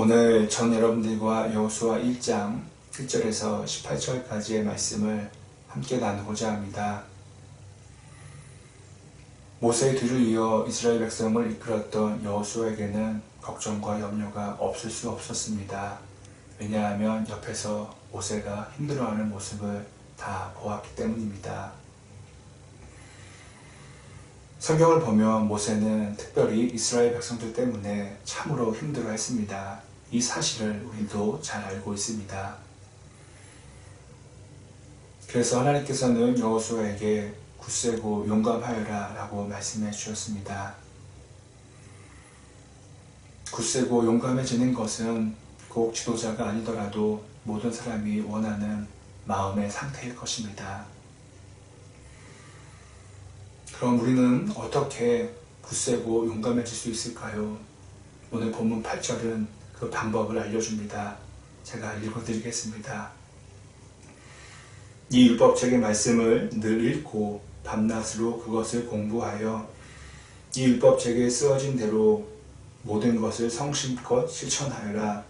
오늘 전 여러분들과 여호수아 1장 1절에서 18절까지의 말씀을 함께 나누고자 합니다. 모세의 뒤를 이어 이스라엘 백성을 이끌었던 여호수아에게는 걱정과 염려가 없을 수 없었습니다. 왜냐하면 옆에서 모세가 힘들어하는 모습을 다 보았기 때문입니다. 성경을 보면 모세는 특별히 이스라엘 백성들 때문에 참으로 힘들어 했습니다. 이 사실을 우리도 잘 알고 있습니다. 그래서 하나님께서는 여호수아에게 굳세고 용감하여라 라고 말씀해 주셨습니다. 굳세고 용감해지는 것은 꼭 지도자가 아니더라도 모든 사람이 원하는 마음의 상태일 것입니다. 그럼 우리는 어떻게 굳세고 용감해질 수 있을까요? 오늘 본문 8절은 그 방법을 알려줍니다. 제가 읽어드리겠습니다. 이 율법책의 말씀을 늘 읽고 밤낮으로 그것을 공부하여 이 율법책에 쓰어진 대로 모든 것을 성심껏 실천하여라.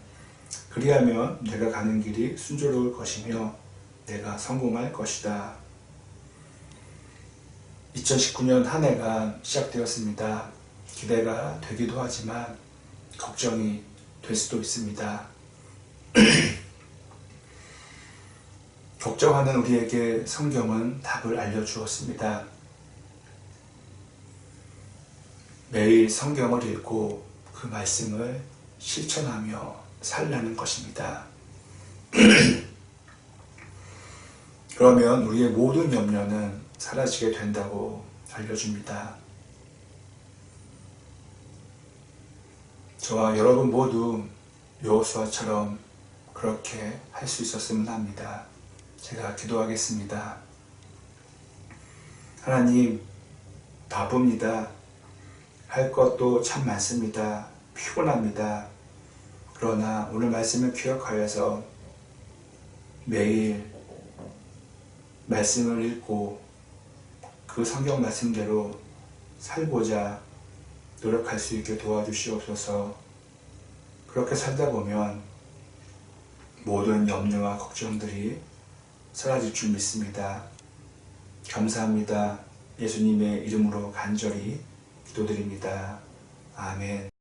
그리하면 내가 가는 길이 순조로울 것이며 내가 성공할 것이다. 2019년 한 해가 시작되었습니다. 기대가 되기도 하지만 걱정이 될 수도 있습니다. 걱정하는 우리에게 성경은 답을 알려주었습니다. 매일 성경을 읽고 그 말씀을 실천하며 살라는 것입니다. 그러면 우리의 모든 염려는 사라지게 된다고 알려줍니다. 저와 여러분 모두 여호수아처럼 그렇게 할 수 있었으면 합니다. 제가 기도하겠습니다. 하나님, 바쁩니다. 할 것도 참 많습니다. 피곤합니다. 그러나 오늘 말씀을 기억하여서 매일 말씀을 읽고 그 성경 말씀대로 살고자 노력할 수 있게 도와주시옵소서. 그렇게 살다 보면 모든 염려와 걱정들이 사라질 줄 믿습니다. 감사합니다. 예수님의 이름으로 간절히 기도드립니다. 아멘.